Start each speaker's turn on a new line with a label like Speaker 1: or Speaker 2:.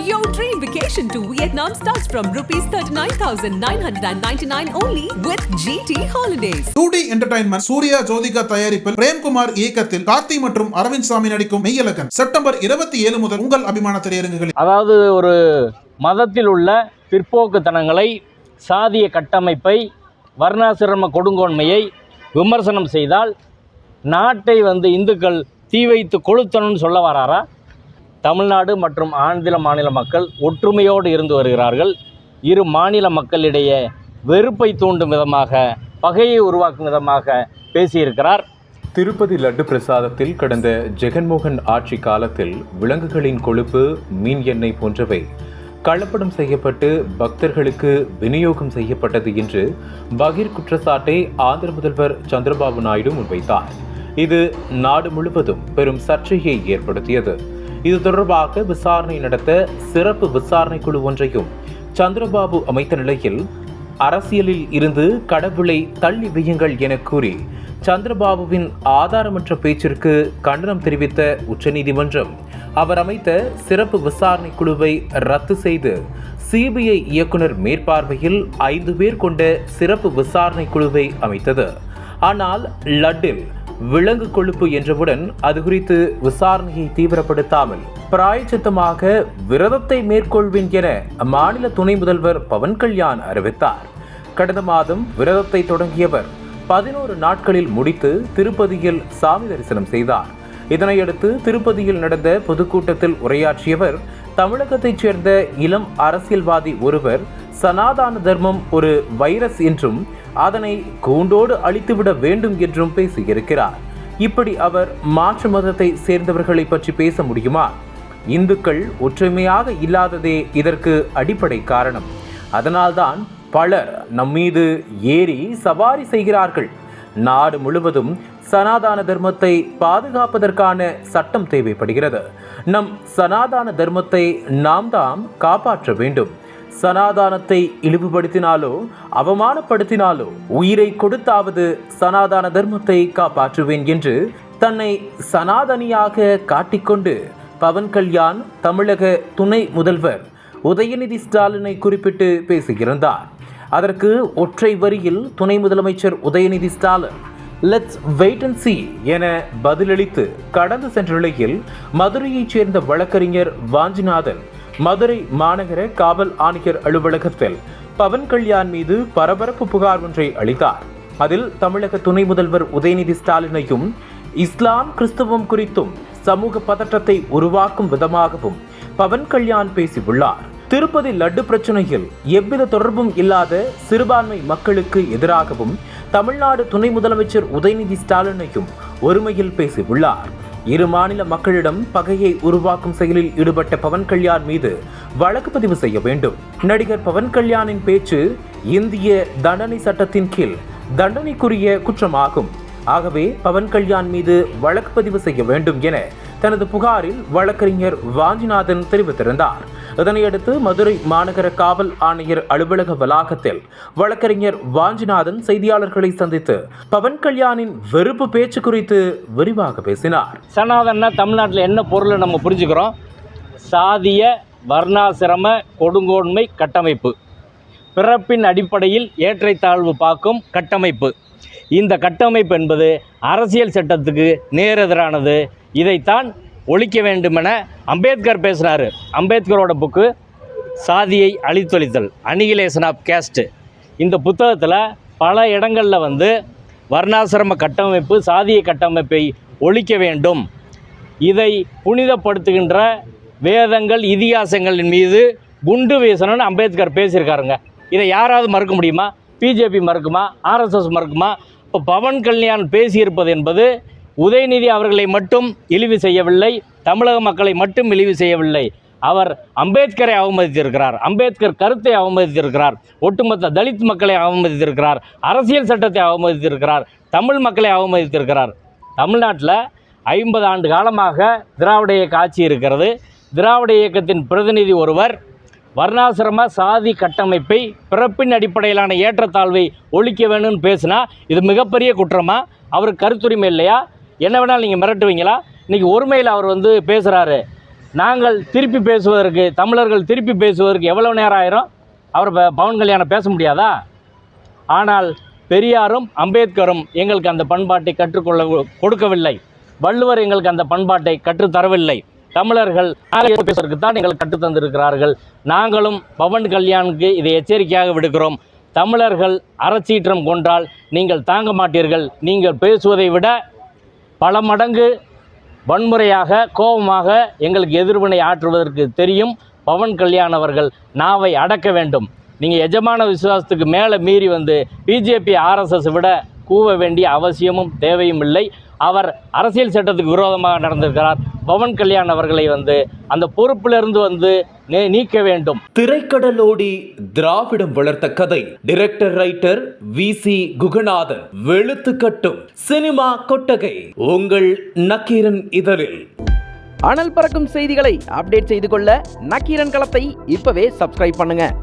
Speaker 1: Your dream vacation to Vietnam starts from rupees 39,999 only with GT Holidays.
Speaker 2: Two D entertainment Suriya Jyothika தயாரிப்பில் பிரேம்குமார் இயக்கத்தில் கார்த்தி மற்றும் அரவிந்த் சாமி நடிக்கும் Meiyazhagan September இருபத்தி ஏழு முதல் உங்கள் அபிமான திரையரங்குகளில்.
Speaker 3: அதாவது ஒரு மதத்தில் உள்ள பிற்போக்குத்தனங்களை சாதிய கட்டமைப்பை வர்ணாசிரம கொடுங்கோன்மையை விமர்சனம் செய்தால் நாட்டை வந்து இந்துக்கள் தீ வைத்து கொளுத்தணும்னு சொல்ல வராரா? தமிழ்நாடு மற்றும் ஆந்திர மாநில மக்கள் ஒற்றுமையோடு இருந்து வருகிறார்கள். இரு மாநில மக்களிடையே வெறுப்பை தூண்டும் விதமாக பகையை உருவாக்கும் விதமாக பேசியிருக்கிறார்.
Speaker 4: திருப்பதி லட்டு பிரசாதத்தில் கடந்த ஜெகன்மோகன் ஆட்சி காலத்தில் விலங்குகளின் கொழுப்பு மீன் எண்ணெய் போன்றவை கலப்படம் செய்யப்பட்டு பக்தர்களுக்கு விநியோகம் செய்யப்பட்டது என்று பகீர் குற்றச்சாட்டை ஆந்திர முதல்வர் சந்திரபாபு நாயுடு முன்வைத்தார். இது நாடு முழுவதும் பெரும் சர்ச்சையை ஏற்படுத்தியது. இது தொடர்பாக விசாரணை நடத்த சிறப்பு விசாரணை குழு ஒன்றையும் சந்திரபாபு அமைத்த நிலையில் அரசியலில் இருந்து கடவுளை தள்ளி வையுங்கள் என கூறி சந்திரபாபுவின் ஆதாரமற்ற பேச்சிற்கு கண்டனம் தெரிவித்த உச்சநீதிமன்றம் அவர் அமைத்த சிறப்பு விசாரணை குழுவை ரத்து செய்து சிபிஐ இயக்குனர் மேற்பார்வையில் ஐந்து பேர் கொண்ட சிறப்பு விசாரணை குழுவை அமைத்தது. ஆனால் லட்டில் விலங்கு கொழுப்பு என்றவுடன் அது குறித்து விசாரணையை தீவிரப்படுத்தாமல் பிராயச்சித்தமாக விரதத்தை மேற்கொள்வேன் என அம்மாநில துணை முதல்வர் பவன் கல்யாண் அறிவித்தார். கடந்த மாதம் விரதத்தை தொடங்கியவர் பதினோரு நாட்களில் முடித்து திருப்பதியில் சாமி தரிசனம் செய்தார். இதனையடுத்து திருப்பதியில் நடந்த பொதுக்கூட்டத்தில் உரையாற்றியவர் தமிழகத்தைச் சேர்ந்த இளம் அரசியல்வாதி ஒருவர் சனாதான தர்மம் ஒரு வைரஸ் என்றும் அதனை கூண்டோடு அழித்துவிட வேண்டும் என்றும் பேசியிருக்கிறார். இப்படி அவர் மாற்று மதத்தை சேர்ந்தவர்களை பற்றி பேச முடியுமா? இந்துக்கள் ஒற்றுமையாக இல்லாததே இதற்கு அடிப்படை காரணம். அதனால்தான் பலர் நம்மீது ஏறி சவாரி செய்கிறார்கள். நாடு முழுவதும் சனாதான தர்மத்தை பாதுகாப்பதற்கான சட்டம் தேவைப்படுகிறது. நம் சனாதான தர்மத்தை நாம் தான் காப்பாற்ற வேண்டும். சனாதானத்தை இழிவுபடுத்தினாலோ அவமானப்படுத்தினாலோ உயிரை கொடுத்தாவது சனாதான தர்மத்தை காப்பாற்றுவேன் என்று தன்னை சனாதனியாக காட்டிக்கொண்டு பவன் கல்யாண் தமிழக துணை முதல்வர் உதயநிதி ஸ்டாலினை குறிப்பிட்டு பேசியிருந்தார் அதற்கு ஒற்றை வரியில் துணை முதலமைச்சர் Udhayanidhi Stalin let's wait and see என பதிலளித்து கடந்து சென்ற நிலையில் மதுரையைச் சேர்ந்த வழக்கறிஞர் வாஞ்சிநாதன் மதுரை மாநகர காவல் ஆணையர் அலுவலகத்தில் பவன் கல்யாண் மீது பரபரப்பு புகார் ஒன்றை அளித்தார். அதில் தமிழக துணை முதல்வர் உதயநிதி ஸ்டாலினையும் இஸ்லாம் கிறிஸ்தவம் குறித்தும் சமூக பதற்றத்தை உருவாக்கும் விதமாகவும் பவன் கல்யாண் பேசியுள்ளார். திருப்பதி லட்டு பிரச்சனையில் எவ்வித தொடர்பும் இல்லாத சிறுபான்மை மக்களுக்கு எதிராகவும் தமிழ்நாடு துணை முதலமைச்சர் உதயநிதி ஸ்டாலினையும் ஒருமையில் பேசியுள்ளார். இரு மாநில மக்களிடம் பகையை உருவாக்கும் செயலில் ஈடுபட்ட பவன் கல்யாண் மீது வழக்கு பதிவு செய்ய வேண்டும். நடிகர் பவன் கல்யாணின் பேச்சு இந்திய தண்டனை சட்டத்தின் கீழ் தண்டனைக்குரிய குற்றமாகும். ஆகவே பவன் கல்யாண் மீது வழக்கு பதிவு செய்ய வேண்டும் என தனது புகாரில் வழக்கறிஞர் வாஞ்சிநாதன் தெரிவித்திருந்தார். இதனையடுத்து மதுரை மாநகர காவல் ஆணையர் அலுவலக வளாகத்தில் வழக்கறிஞர் வாஞ்சிநாதன் செய்தியாளர்களை சந்தித்து பவன் கல்யாணின் வெறுப்பு பேச்சு குறித்து விரிவாக பேசினார்.
Speaker 3: சனாதனா தமிழ்நாட்டில் என்ன பொருளை நம்ம புரிஞ்சுக்கிறோம்? சாதிய வர்ணாசிரம கொடுங்கோன்மை கட்டமைப்பு. பிறப்பின் அடிப்படையில் ஏற்றைத்தாழ்வு பார்க்கும் கட்டமைப்பு. இந்த கட்டமைப்பு என்பது அரசியல் சட்டத்துக்கு நேரெதிரானது இதைத்தான் ஒழிக்க வேண்டுமென அம்பேத்கர் பேசினார். அம்பேத்கரோட புக்கு சாதியை அழித்தொழித்தல் அனிகிலேஷன் ஆஃப் கேஸ்ட்டு இந்த புத்தகத்தில் பல இடங்களில் வந்து வர்ணாசிரம கட்டமைப்பு சாதிய கட்டமைப்பை ஒழிக்க வேண்டும். இதை புனிதப்படுத்துகின்ற வேதங்கள் இதிகாசங்களின் மீது குண்டு வீசணும்னு அம்பேத்கர் பேசியிருக்காருங்க. இதை யாராவது மறுக்க முடியுமா? பிஜேபி மறுக்குமா ஆர்எஸ்எஸ் மறுக்குமா? இப்போ பவன் கல்யாண் பேசியிருப்பது என்பது உதயநிதி அவர்களை மட்டும் இழிவு செய்யவில்லை தமிழக மக்களை மட்டும் இழிவு செய்யவில்லை. அவர் அம்பேத்கரை அவமதித்திருக்கிறார் அம்பேத்கர் கருத்தை அவமதித்திருக்கிறார் ஒட்டுமொத்த தலித் மக்களை அவமதித்திருக்கிறார் அரசியல் சட்டத்தை அவமதித்திருக்கிறார் தமிழ் மக்களை அவமதித்திருக்கிறார். தமிழ்நாட்டில் ஐம்பது ஆண்டு காலமாக திராவிட இயக்க ஆட்சி இருக்கிறது. திராவிட இயக்கத்தின் பிரதிநிதி ஒருவர் வர்ணாசிரம சாதி கட்டமைப்பை பிறப்பின் அடிப்படையிலான ஏற்றத்தாழ்வை ஒழிக்க வேணும்னு பேசுனா இது மிகப்பெரிய குற்றமா? அவர் கருத்துரிமை இல்லையா? என்ன வேணாலும் நீங்கள் மிரட்டுவீங்களா? இன்றைக்கி ஒருமையில் அவர் வந்து பேசுகிறாரு நாங்கள் திருப்பி பேசுவதற்கு தமிழர்கள் திருப்பி பேசுவதற்கு எவ்வளோ நேரம் ஆயிரும்? அவர் ப- பவன் கல்யாணம் பேச முடியாதா? ஆனால் பெரியாரும் அம்பேத்கரும் எங்களுக்கு அந்த பண்பாட்டை கற்றுக்கொள்ள கொடுக்கவில்லை. வள்ளுவர் எங்களுக்கு அந்த பண்பாட்டை கற்றுத்தரவில்லை. தமிழர்கள் பேசுவதற்கு தான் எங்களுக்கு கற்றுத்தந்திருக்கிறார்கள் நாங்களும் பவன் கல்யாணுக்கு இதை எச்சரிக்கையாக விடுக்கிறோம். தமிழர்கள் அறச்சீற்றம் கொண்டால் நீங்கள் தாங்க மாட்டீர்கள். நீங்கள் பேசுவதை விட பல மடங்கு வன்முறையாக கோபமாக எங்களுக்கு எதிர்வினை ஆற்றுவதற்கு தெரியும். பவன் கல்யாண் அவர்கள் நாவை அடக்க வேண்டும். நீங்கள் எஜமான விசுவாசத்துக்கு மேலே மீறி வந்து பிஜேபி ஆர்எஸ்எஸ் விட கூவ வேண்டிய அவசியமும் தேவையும் இல்லை. அவர் அரசியல் சட்டத்துக்கு விரோதமாக நடந்திருக்கிறார். பவன் கல்யாண் அவர்களை வந்து அந்த பொறுப்பிலிருந்து வந்து நீ- நீக்க வேண்டும்.
Speaker 4: திரைக்கடலோடி திராவிடம் வளர்த்த கதை. Director writer V C Guganathan. வெளுத்து கட்டும் சினிமா கொட்டகை. உங்கள் நக்கீரன் இதழில்.
Speaker 5: அனல் பறக்கும் செய்திகளை அப்டேட் செய்து கொள்ள நக்கீரன் களத்தை இப்பவே சப்ஸ்கிரைப் பண்ணுங்க.